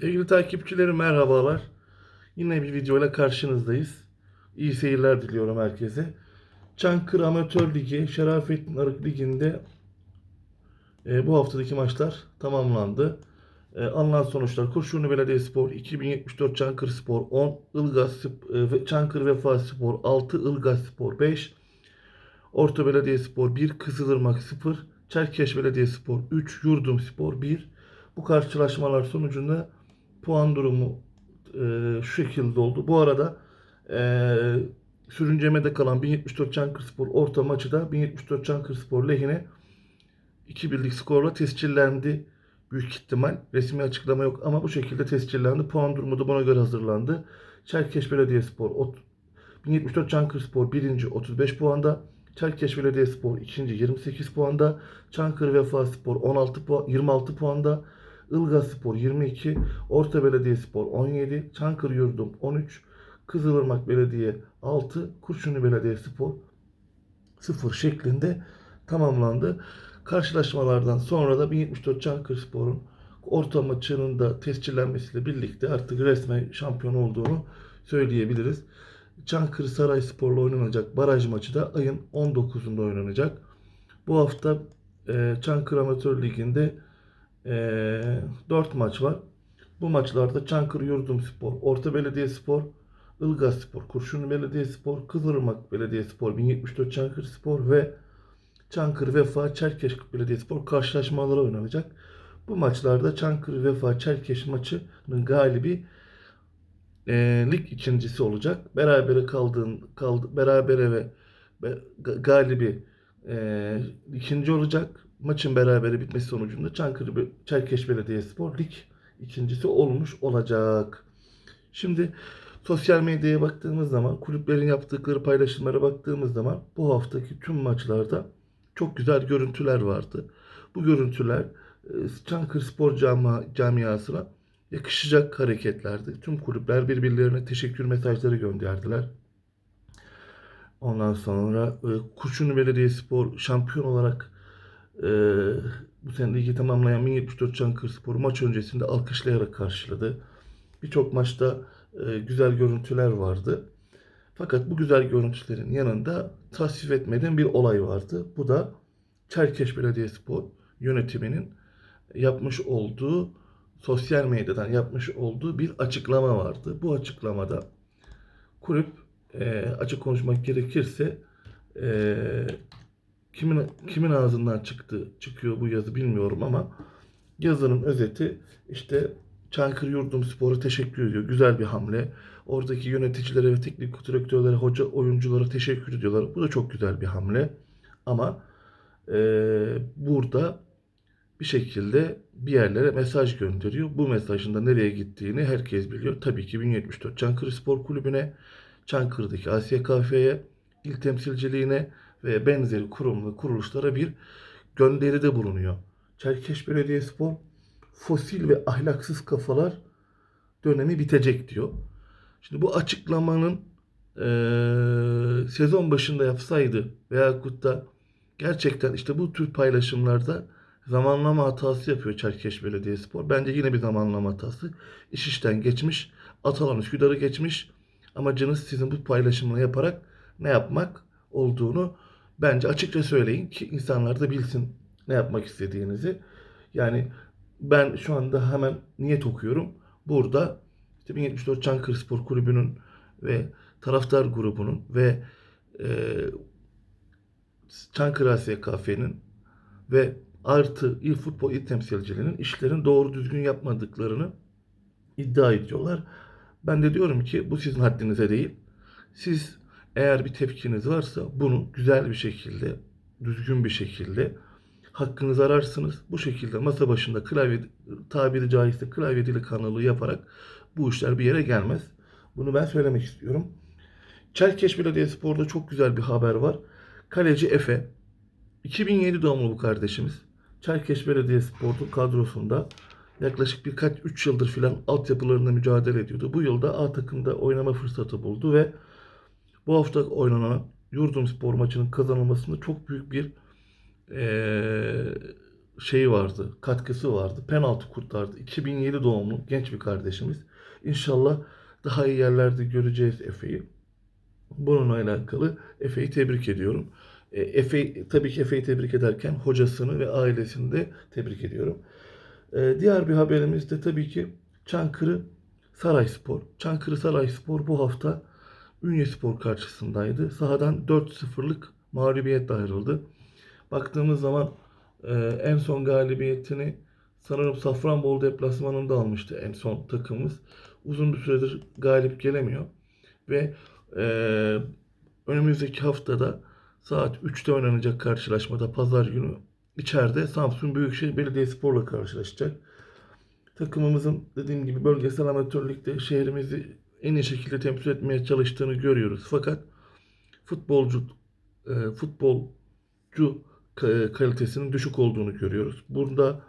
Sevgili takipçilerim merhabalar. Yine bir videoyla karşınızdayız. İyi seyirler diliyorum herkese. Çankırı Amatör Ligi, Şerafettin Arık Ligi'nde e, bu haftadaki maçlar tamamlandı. E, alınan sonuçlar Kurşunlu Belediyespor 2074 Çankırı Spor 10, Ilgaz e, Çankırı Vefa Spor 6, Ilgaz Spor 5, Orta Belediyespor 1, Kızılırmak 0, Çerkeş Belediyespor 3, Yurdum Spor 1. Bu karşılaşmalar sonucunda puan durumu e, şu şekilde oldu. Bu arada e, sürüncemede kalan 1074 Çankırıspor orta maçı da 1074 Çankırıspor lehine 2 birlik skorla tescillendi. Büyük ihtimal resmi açıklama yok ama bu şekilde tescillendi. Puan durumu da buna göre hazırlandı. Çerkeş Belediyespor ot- 1074 Çankırıspor 1. 35 puanda. Çerkeş Belediyespor 2. 28 puanda. Çankırı Vefa Spor 16 puan, 26 puanda. Ilgaz Spor 22, Orta Belediyespor 17, Çankırı Yurdum 13, Kızılırmak Belediye 6, Kurşunlu Belediyespor 0 şeklinde tamamlandı. Karşılaşmalardan sonra da 1074 Çankırı Spor'un orta maçının da tescillenmesiyle birlikte artık resmen şampiyon olduğunu söyleyebiliriz. Çankırı Saray Spor'la oynanacak baraj maçı da ayın 19'unda oynanacak. Bu hafta e, Çankırı Amatör Ligi'nde e, 4 maç var. Bu maçlarda Çankırı Yurdumspor, Orta Belediyespor, Ilgaz Spor, Kurşunlu Belediyespor, Kızılırmak Belediyespor, 1074 Çankırı Spor ve Çankırı Vefa Çerkeş Belediyespor karşılaşmaları oynanacak. Bu maçlarda Çankırı Vefa Çerkeş maçının galibi e, lig ikincisi olacak. Berabere kaldığın kaldı berabere ve be- ga- galibi e, ikinci olacak. Maçın berabere bitmesi sonucunda Çankırı Çerkeş Belediyespor lig ikincisi olmuş olacak. Şimdi sosyal medyaya baktığımız zaman, kulüplerin yaptıkları paylaşımlara baktığımız zaman bu haftaki tüm maçlarda çok güzel görüntüler vardı. Bu görüntüler e, Çankırı Spor Cami- Camiası'na yakışacak hareketlerdi. Tüm kulüpler birbirlerine teşekkür mesajları gönderdiler. Ondan sonra e, Kurşunlu Belediyespor şampiyon olarak bu sene ligi tamamlayan 1074 Çankırı Spor maç öncesinde alkışlayarak karşıladı. Birçok maçta e, güzel görüntüler vardı. Fakat bu güzel görüntülerin yanında tasvip etmediğim bir olay vardı. Bu da Çerkeş Belediyespor yönetiminin yapmış olduğu sosyal medyadan yapmış olduğu bir açıklama vardı. Bu açıklamada kulüp e, açık konuşmak gerekirse e, kimin kimin ağzından çıktı çıkıyor bu yazı bilmiyorum ama yazının özeti işte Çankırı Yurdum Spor'a teşekkür ediyor. Güzel bir hamle. Oradaki yöneticilere ve teknik direktörlere, hoca oyunculara teşekkür ediyorlar. Bu da çok güzel bir hamle. Ama e, burada bir şekilde bir yerlere mesaj gönderiyor. Bu mesajın da nereye gittiğini herkes biliyor. Tabii ki 1074 Çankırı Spor Kulübü'ne, Çankırı'daki Asya Kafe'ye, il temsilciliğine ve benzeri kurum ve kuruluşlara bir gönderide bulunuyor. Çerkeş Belediyespor fosil ve ahlaksız kafalar dönemi bitecek diyor. Şimdi bu açıklamanın eee, sezon başında yapsaydı veyahut da gerçekten işte bu tür paylaşımlarda zamanlama hatası yapıyor Çerkeş Belediyespor. Bence yine bir zamanlama hatası. İş işten geçmiş. Atalan Üsküdar'ı geçmiş. Amacınız sizin bu paylaşımını yaparak ne yapmak olduğunu bence açıkça söyleyin ki insanlar da bilsin ne yapmak istediğinizi. Yani ben şu anda hemen niyet okuyorum. Burada işte 1074 Çankırı Spor Kulübü'nün ve taraftar grubunun ve e, Çankırı Asya Kafe'nin ve artı il futbol il temsilciliğinin işlerin doğru düzgün yapmadıklarını iddia ediyorlar. Ben de diyorum ki bu sizin haddinize değil. Siz eğer bir tepkiniz varsa bunu güzel bir şekilde, düzgün bir şekilde hakkınızı ararsınız. Bu şekilde masa başında klavye tabiri caizse klavye dili kanalı yaparak bu işler bir yere gelmez. Bunu ben söylemek istiyorum. Çerkeş Belediyespor'da çok güzel bir haber var. Kaleci Efe 2007 doğumlu bu kardeşimiz. Çerkeş Belediyespor'un kadrosunda yaklaşık birkaç 3 yıldır filan altyapılarında mücadele ediyordu. Bu yılda A takımda oynama fırsatı buldu ve bu hafta oynanan Yurdum Spor maçının kazanılmasında çok büyük bir eee, şeyi vardı, katkısı vardı. Penaltı kurtardı. 2007 doğumlu genç bir kardeşimiz. İnşallah daha iyi yerlerde göreceğiz Efe'yi. Bununla alakalı Efe'yi tebrik ediyorum. E, Efe, tabii ki Efe'yi tebrik ederken hocasını ve ailesini de tebrik ediyorum. E, diğer bir haberimiz de tabii ki Çankırı Sarayspor. Çankırı Sarayspor bu hafta Ünyespor karşısındaydı. Sahadan 4-0'lık mağlubiyetle ayrıldı. Baktığımız zaman e, en son galibiyetini sanırım Safranbolu deplasmanında almıştı en son takımımız. Uzun bir süredir galip gelemiyor. Ve e, önümüzdeki haftada saat 3'te oynanacak karşılaşmada pazar günü içeride Samsun Büyükşehir Belediyespor'la karşılaşacak. Takımımızın dediğim gibi bölgesel amatörlükte şehrimizi en iyi şekilde temsil etmeye çalıştığını görüyoruz. Fakat futbolcu e, futbolcu ka- kalitesinin düşük olduğunu görüyoruz. Burada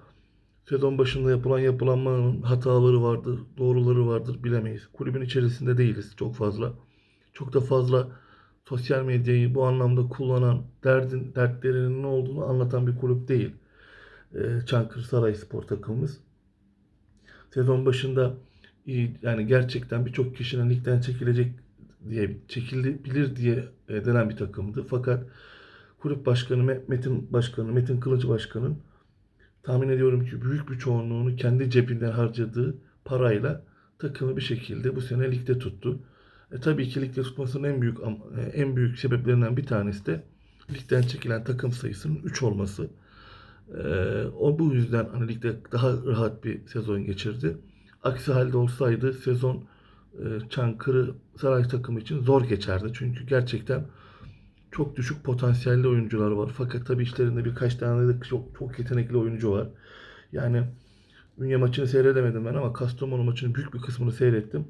sezon başında yapılan yapılanmanın hataları vardır, doğruları vardır bilemeyiz. Kulübün içerisinde değiliz çok fazla. Çok da fazla sosyal medyayı bu anlamda kullanan, derdin, dertlerinin ne olduğunu anlatan bir kulüp değil. E, Çankırı Sarayspor takımımız. Sezon başında yani gerçekten birçok kişinin ligden çekilecek diye çekilebilir diye e, denen bir takımdı. Fakat kulüp başkanı Me- Metin Başkanı Metin Kılıç Başkan'ın tahmin ediyorum ki büyük bir çoğunluğunu kendi cebinden harcadığı parayla takımı bir şekilde bu sene ligde tuttu. E, tabii ki ligde tutmasının en büyük e, en büyük sebeplerinden bir tanesi de ligden çekilen takım sayısının 3 olması. E, o bu yüzden hani ligde daha rahat bir sezon geçirdi. Aksi halde olsaydı sezon e, Çankırı Saray takımı için zor geçerdi. Çünkü gerçekten çok düşük potansiyelli oyuncular var. Fakat tabii işlerinde birkaç tane de çok, çok yetenekli oyuncu var. Yani Ünye maçını seyredemedim ben ama Kastamonu maçının büyük bir kısmını seyrettim.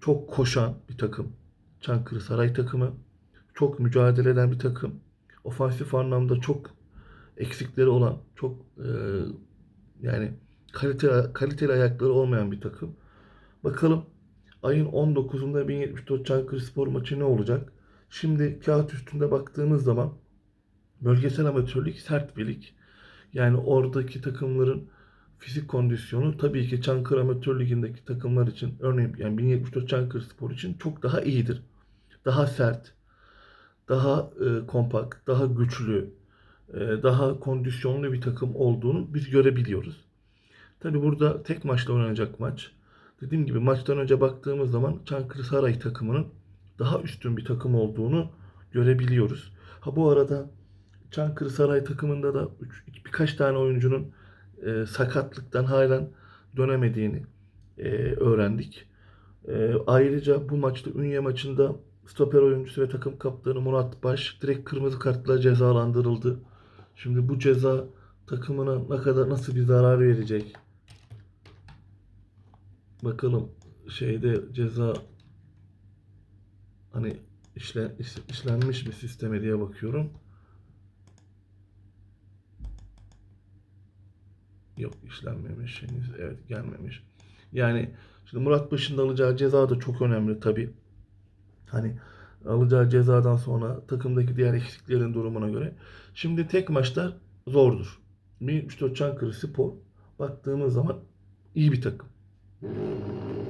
Çok koşan bir takım. Çankırı Saray takımı. Çok mücadele eden bir takım. Ofansif anlamda çok eksikleri olan, çok e, yani kalite, kaliteli ayakları olmayan bir takım. Bakalım ayın 19'unda 1074 Çankırı Spor maçı ne olacak? Şimdi kağıt üstünde baktığımız zaman bölgesel amatörlük sert bir lig. Yani oradaki takımların fizik kondisyonu tabii ki Çankırı Amatör Ligi'ndeki takımlar için örneğin yani 1074 Çankırı Spor için çok daha iyidir. Daha sert, daha e, kompakt, daha güçlü, e, daha kondisyonlu bir takım olduğunu biz görebiliyoruz. Tabii burada tek maçla oynanacak maç. Dediğim gibi maçtan önce baktığımız zaman Çankırı Saray takımının daha üstün bir takım olduğunu görebiliyoruz. Ha bu arada Çankırı Saray takımında da üç- birkaç tane oyuncunun e, sakatlıktan halen dönemediğini e, öğrendik. E, ayrıca bu maçta Ünye maçında stoper oyuncusu ve takım kaptanı Murat Baş direkt kırmızı kartla cezalandırıldı. Şimdi bu ceza takımına ne kadar nasıl bir zarar verecek? Bakalım şeyde ceza hani işle, iş- işlenmiş mi sisteme diye bakıyorum. Yok işlenmemiş henüz. Evet gelmemiş. Yani şimdi Murat Baş'ın alacağı ceza da çok önemli tabii. Hani alacağı cezadan sonra takımdaki diğer eksiklerin durumuna göre. Şimdi tek maçlar zordur. 1074 Çankırı Spor baktığımız zaman iyi bir takım. Thank you.